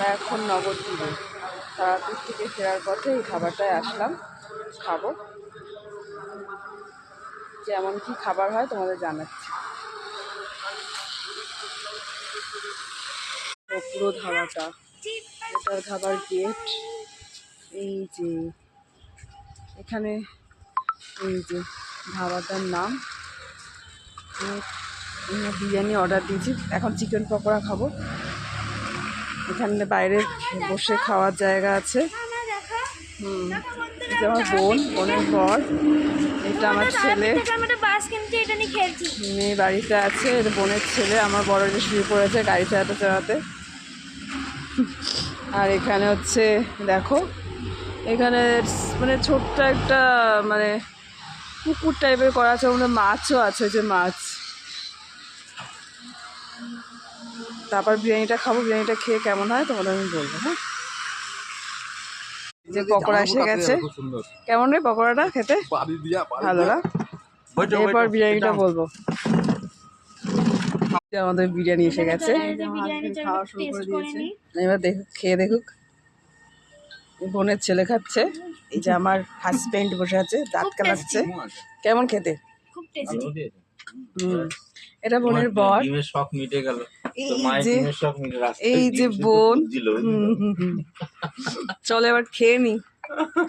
আমরা এখন নবদ্বীপে তারাপীঠ থেকে ফেরার পথে এই খাবারটায় আসলাম। খাব। যেমন কি খাবার হয় তোমাদের জানাচ্ছি। পুরো ধাবাটা, এটার ধাবার গেট এই যে, এখানে এই যে ধাবাটার নাম। বিরিয়ানি অর্ডার দিয়েছি। এখন চিকেন পকোড়া খাব। এখানে বাইরে বসে খাওয়ার জায়গা আছে। হুম, এটা আমার বোন, বোনের বর। এটা আমার ছেলে। এটা মেয়ে বাড়িতে আছে এটা বোনের ছেলে। আমার বড় যে শুয়ে পড়েছে গাড়ি চালাতে চালাতে। আর এখানে হচ্ছে, দেখো, এখানে মানে ছোট্ট একটা মানে পুকুর টাইপের করা আছে মধ্যে মাছও আছে যে মাছ। তারপর বিরিয়ানিটা খাব বিরিয়ানিটা খেয়ে কেমন হয় তোমাদের আমি বলব হ্যাঁ? যে পকোড়া এসে গেছে। কেমন রে পকোড়াটা খেতে? ভালো না? এরপর বিরিয়ানিটা বলব। আমাদের বিরিয়ানি এসে গেছে। খাওয়া শুরু করে দিয়েছে। এবার দেখুক খেয়ে দেখুক। বোনের ছেলে খাচ্ছে। এই যে আমার হাজবেন্ড বসে আছে দাঁত কালাচ্ছে। কেমন খেতে? খুব টেস্টি এটা বোনের বর। ডিমের শখ মিটে গেল? এই যে বোন। চলো এবার খেয়ে নি।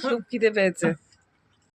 খুব খিদে পেয়েছে।